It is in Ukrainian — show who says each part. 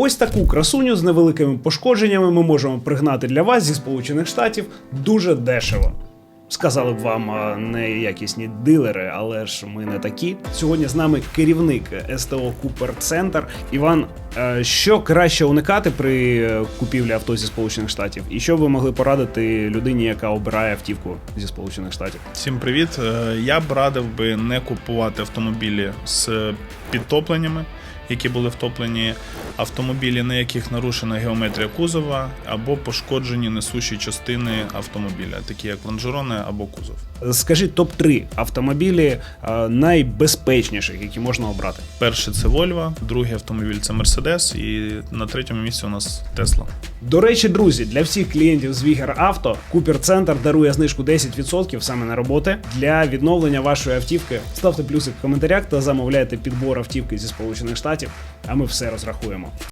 Speaker 1: Ось таку красуню з невеликими пошкодженнями ми можемо пригнати для вас зі Сполучених Штатів дуже дешево. Сказали б вам неякісні дилери, але ж ми не такі. Сьогодні з нами керівник СТО Купер Центр. Іван, е, що краще уникати при е, купівлі авто зі Сполучених Штатів? І що ви могли порадити людині, яка обирає автівку зі Сполучених Штатів?
Speaker 2: Всім привіт. Е, Я б радив би не купувати автомобілі з підтопленнями, які були втоплені, автомобілі, на яких нарушена геометрія кузова, або пошкоджені несущі частини автомобіля, такі як лонжерони або кузов.
Speaker 1: Скажіть топ 3 автомобілі е, найбезпечніших, які можна обрати.
Speaker 2: Перший це Volvo, другий автомобіль це Mercedes, і на третьому місці у нас Tesla.
Speaker 1: До речі, друзі, для всіх клієнтів з Вігер Авто Купер Центр дарує знижку 10% саме на роботи для відновлення вашої автівки. Ставте плюсик в коментарях та замовляйте підбор автівки зі Сполучених Штатів, а ми все розрахуємо.